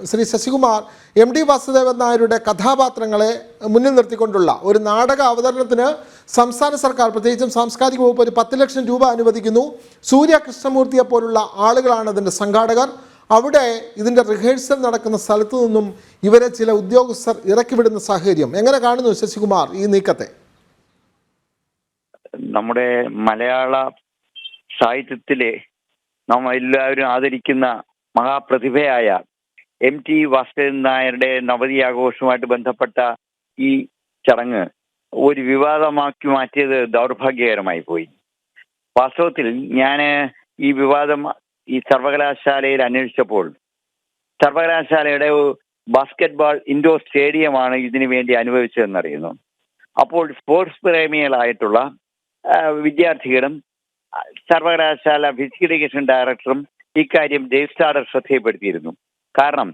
Shri Sasikumar M D Vasudevan നായരുടെ കഥാപാത്രങ്ങളെ മുന്നിൽ നിർത്തിക്കൊണ്ടുള്ള ഒരു നാടക അവതരണത്തിന് സംസ്ഥാന സർക്കാർ പ്രത്യേകിച്ചും സാംസ്കാരിക വകുപ്പ് ഒരു പത്ത് ലക്ഷം രൂപ അനുവദിക്കുന്നു. സൂര്യ കൃഷ്ണമൂർത്തിയെ പോലുള്ള ആളുകളാണ് അതിന്റെ സംഘാടകർ. അവിടെ ഇതിന്റെ റിഹേഴ്സൽ നടക്കുന്ന സ്ഥലത്തു നിന്നും ഇവരെ ചില ഉദ്യോഗസ്ഥർ ഇറക്കിവിടുന്ന സാഹചര്യം. എങ്ങനെ കാണുന്നു ശശികുമാർ ഈ നീക്കത്തെ? നമ്മുടെ മലയാള സാഹിത്യത്തിലെ നാം എല്ലാവരും ആദരിക്കുന്ന മഹാപ്രതിഭയായ എം ടി വാസുദേവൻ നായരുടെ നവതി ആഘോഷവുമായിട്ട് ബന്ധപ്പെട്ട ഈ ചടങ്ങ് ഒരു വിവാദമാക്കി മാറ്റിയത് ദൗർഭാഗ്യകരമായി പോയി. വാസ്തവത്തിൽ ഞാൻ ഈ വിവാദം ഈ സർവകലാശാലയിൽ അന്വേഷിച്ചപ്പോൾ സർവകലാശാലയുടെ ബാസ്കറ്റ്ബോൾ ഇൻഡോർ സ്റ്റേഡിയമാണ് ഇതിനു വേണ്ടി അനുഭവിച്ചതെന്നറിയുന്നു. അപ്പോൾ സ്പോർട്സ് പ്രേമികളായിട്ടുള്ള വിദ്യാർത്ഥികളും സർവകലാശാല ഫിസിക്കൽ എഡ്യൂക്കേഷൻ ഡയറക്ടറും ഇക്കാര്യം രജിസ്ട്രാർ ശ്രദ്ധയിൽപ്പെടുത്തിയിരുന്നു. കാരണം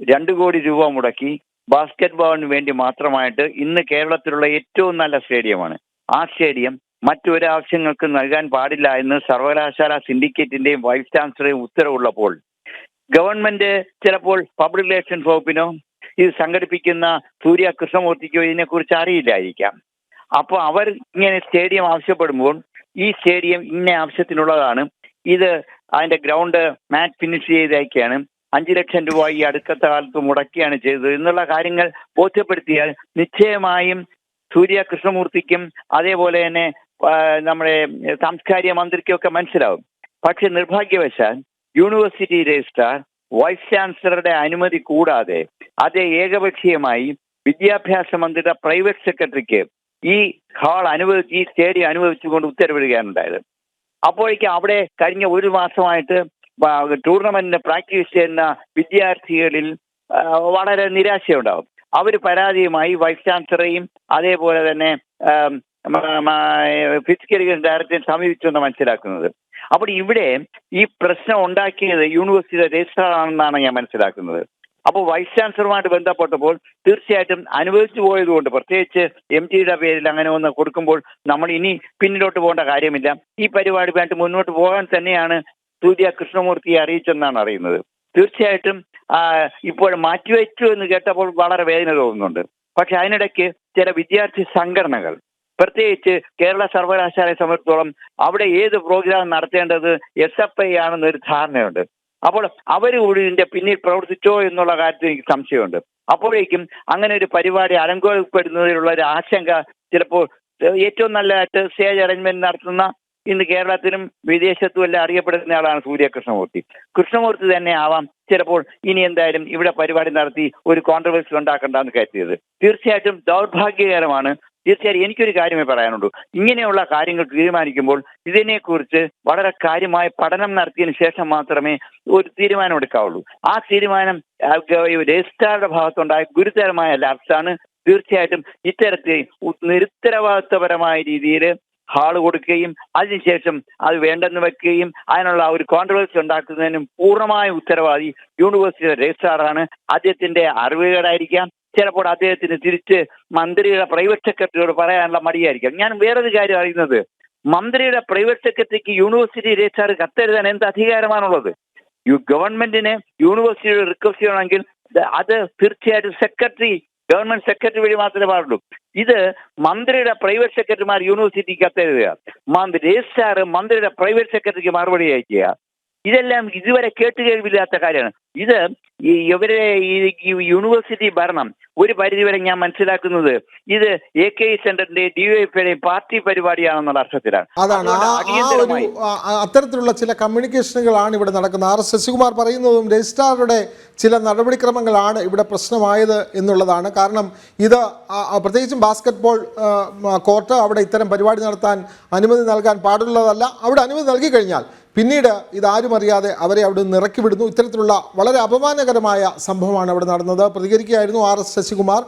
രണ്ടു കോടി രൂപ മുടക്കി ബാസ്കറ്റ് ബോളിന് വേണ്ടി മാത്രമായിട്ട് ഇന്ന് കേരളത്തിലുള്ള ഏറ്റവും നല്ല സ്റ്റേഡിയമാണ്. ആ സ്റ്റേഡിയം മറ്റൊരു ആവശ്യങ്ങൾക്ക് നൽകാൻ പാടില്ല എന്ന് സർവകലാശാല സിൻഡിക്കേറ്റിന്റെയും വൈസ് ചാൻസലറുടെയും ഉത്തരവുള്ളപ്പോൾ ഗവൺമെന്റ് ചിലപ്പോൾ പബ്ലിക് റിലേഷൻസ് വകുപ്പിനോ ഇത് സംഘടിപ്പിക്കുന്ന സൂര്യ കൃഷ്ണമൂർത്തിക്കോ ഇതിനെക്കുറിച്ച് അറിയില്ലായിരിക്കാം. അപ്പോൾ അവർ ഇങ്ങനെ സ്റ്റേഡിയം ആവശ്യപ്പെടുമ്പോൾ ഈ സ്റ്റേഡിയം ഇന്ന ആവശ്യത്തിനുള്ളതാണ്. ഇത് അതിന്റെ ഗ്രൗണ്ട് മാറ്റ് ഫിനിഷ് ചെയ്തേക്കാണ്. അഞ്ചു ലക്ഷം രൂപ ഈ അടുക്കത്തെ കാലത്ത് മുടക്കിയാണ് ചെയ്തത്. എന്നുള്ള കാര്യങ്ങൾ ബോധ്യപ്പെടുത്തിയാൽ നിശ്ചയമായും സൂര്യ കൃഷ്ണമൂർത്തിക്കും അതേപോലെ തന്നെ നമ്മുടെ സാംസ്കാരിക മന്ത്രിക്കൊക്കെ മനസ്സിലാവും. പക്ഷെ നിർഭാഗ്യവശാൽ യൂണിവേഴ്സിറ്റി രജിസ്ട്രാർ വൈസ് ചാൻസലറുടെ അനുമതി കൂടാതെ അതേ ഏകപക്ഷീയമായി വിദ്യാഭ്യാസ മന്ത്രിയുടെ പ്രൈവറ്റ് സെക്രട്ടറിക്ക് ഈ ഹാൾ അനുവദിച്ച് ഈ സ്റ്റേഡിയം അനുവദിച്ചുകൊണ്ട് ഉത്തരവിടുകയാണ് ഉണ്ടായത്. അപ്പോഴേക്കും അവിടെ കഴിഞ്ഞ ഒരു മാസമായിട്ട് ടൂർണമെന്റിന് പ്രാക്ടീസ് ചെയ്യുന്ന വിദ്യാർത്ഥികളിൽ വളരെ നിരാശയുണ്ടാകും അവർ പരാതിയുമായി വൈസ് ചാൻസലറേയും അതേപോലെ തന്നെ ഫിസിക്കൽ ഡയറക്ടറെ സമീപിച്ചെന്ന് മനസ്സിലാക്കുന്നത്. അപ്പോൾ ഇവിടെ ഈ പ്രശ്നം ഉണ്ടാക്കിയത് യൂണിവേഴ്സിറ്റിയുടെ രജിസ്ട്രാർ ആണെന്നാണ് ഞാൻ മനസ്സിലാക്കുന്നത്. അപ്പോൾ വൈസ് ചാൻസലറുമായിട്ട് ബന്ധപ്പെട്ടപ്പോൾ തീർച്ചയായിട്ടും അനുവദിച്ചു പോയതുകൊണ്ട് പ്രത്യേകിച്ച് എം ടിയുടെ പേരിൽ അങ്ങനെ ഒന്ന് കൊടുക്കുമ്പോൾ നമ്മൾ ഇനി പിന്നിലോട്ട് പോകേണ്ട കാര്യമില്ല. ഈ പരിപാടി വേണ്ടി മുന്നോട്ട് പോകാൻ തന്നെയാണ് സൂര്യ കൃഷ്ണമൂർത്തിയെ അറിയിച്ചെന്നാണ് അറിയുന്നത്. തീർച്ചയായിട്ടും ഇപ്പോൾ മാറ്റിവെച്ചു എന്ന് കേട്ടപ്പോൾ വളരെ വേദന തോന്നുന്നുണ്ട്. പക്ഷെ അതിനിടയ്ക്ക് ചില വിദ്യാർത്ഥി സംഘടനകൾ പ്രത്യേകിച്ച് കേരള സർവകലാശാലയെ സംബന്ധിച്ചിടത്തോളം അവിടെ ഏത് പ്രോഗ്രാം നടത്തേണ്ടത് എസ് എഫ് ഐ ആണെന്നൊരു ധാരണയുണ്ട്. അപ്പോൾ അവർ കൂടി ഇതിന്റെ പിന്നിൽ പ്രവർത്തിച്ചോ എന്നുള്ള കാര്യത്തിൽ എനിക്ക് സംശയമുണ്ട്. അപ്പോഴേക്കും അങ്ങനെ ഒരു പരിപാടി അലങ്കോലപ്പെടുന്നതിലുള്ള ഒരു ആശങ്ക ചിലപ്പോൾ ഏറ്റവും നല്ലതായിട്ട് സ്റ്റേജ് അറേഞ്ച്മെന്റ് നടത്തുന്ന ഇന്ന് കേരളത്തിലും വിദേശത്തും എല്ലാം അറിയപ്പെടുന്ന ആളാണ് സൂര്യ കൃഷ്ണമൂർത്തി തന്നെ ആവാം. ചിലപ്പോൾ ഇനി എന്തായാലും ഇവിടെ പരിപാടി നടത്തി ഒരു കോൺട്രവേഴ്സി ഉണ്ടാക്കണ്ടെന്ന് കരുതിയത്. തീർച്ചയായിട്ടും ദൗർഭാഗ്യകരമാണ്. തീർച്ചയായും എനിക്കൊരു കാര്യമേ പറയാനുള്ളൂ. ഇങ്ങനെയുള്ള കാര്യങ്ങൾ തീരുമാനിക്കുമ്പോൾ ഇതിനെക്കുറിച്ച് വളരെ കാര്യമായ പഠനം നടത്തിയതിനു ശേഷം മാത്രമേ ഒരു തീരുമാനം എടുക്കാവുള്ളൂ. ആ തീരുമാനം രജിസ്ട്രാറുടെ ഭാഗത്തുണ്ടായ ഗുരുതരമായ ലാപ്സാണ് തീർച്ചയായിട്ടും ഇത്തരത്തിൽ നിരുത്തരവാദിത്വപരമായ രീതിയിൽ ഹാൾ കൊടുക്കുകയും അതിനുശേഷം അത് വേണ്ടെന്ന് വെക്കുകയും അതിനുള്ള ഒരു കോൺട്രവേഴ്സി ഉണ്ടാക്കുന്നതിനും പൂർണമായ ഉത്തരവാദി യൂണിവേഴ്സിറ്റിയുടെ രജിസ്ട്രാറാണ് അദ്ദേഹത്തിന്റെ അറിവുകേടായിരിക്കാം. ചിലപ്പോൾ അദ്ദേഹത്തിന് തിരിച്ച് മന്ത്രിയുടെ പ്രൈവറ്റ് സെക്രട്ടറിയോട് പറയാനുള്ള മടിയായിരിക്കാം. ഞാൻ വേറൊരു കാര്യം അറിയുന്നത്. മന്ത്രിയുടെ പ്രൈവറ്റ് സെക്രട്ടറിക്ക് യൂണിവേഴ്സിറ്റി രജിസ്ട്രാർ കത്തെഴുതാൻ എന്ത് അധികാരമാണുള്ളത്? ഗവൺമെന്റിന് യൂണിവേഴ്സിറ്റിയുടെ റിക്വസ്റ്റ് ചെയ്യണമെങ്കിൽ അത് തീർച്ചയായിട്ടും സെക്രട്ടറി ഗവൺമെന്റ് സെക്രട്ടറി വഴി മാത്രമേ പാടുള്ളൂ. ഇത് മന്ത്രിയുടെ പ്രൈവറ്റ് സെക്രട്ടറിമാർ യൂണിവേഴ്സിറ്റിക്ക് കത്തെഴുതുക മന്ത്രി രജിസ്ട്രാർ മന്ത്രിയുടെ പ്രൈവറ്റ് സെക്രട്ടറിക്ക് മറുപടി അയക്കുക ഇതെല്ലാം ഇതുവരെ കേട്ട് കേൾവില്ലാത്ത കാര്യമാണ്. ഇത് ഇവരെ ഈ യൂണിവേഴ്സിറ്റി ഭരണം ഒരു പരിധിവരെ ഞാൻ മനസ്സിലാക്കുന്നത് ഇത് എ കെ ഇ സെന്ററിന്റെ ഡിവൈഎഫ്ഐയുടെയും പാർട്ടി പരിപാടിയാണെന്നുള്ള അർത്ഥത്തിലാണ്. അതാണ്. അത്തരത്തിലുള്ള ചില കമ്മ്യൂണിക്കേഷനുകളാണ് ഇവിടെ നടക്കുന്നത്. ആർ എസ് ശശികുമാർ പറയുന്നതും രജിസ്ട്രാറുടെ ചില നടപടിക്രമങ്ങളാണ് ഇവിടെ പ്രശ്നമായത് എന്നുള്ളതാണ്. കാരണം ഇത് പ്രത്യേകിച്ചും ബാസ്കറ്റ്ബോൾ ആ, ആ, കോർട്ട് അവിടെ ഇത്തരം പരിപാടി നടത്താൻ അനുമതി നൽകാൻ പാടുള്ളതല്ല. അവിടെ അനുമതി നൽകി കഴിഞ്ഞാൽ പിന്നീട് ഇതാരും അറിയാതെ അവരെ അവിടെ നിന്ന് ഇറക്കി വിടുന്നു. ഇത്തരത്തിലുള്ള വളരെ അപമാനകരമായ സംഭവമാണ് അവിടെ നടന്നത്. പ്രതികരിക്കുകയായിരുന്നു ആർ എസ് ശശികുമാർ.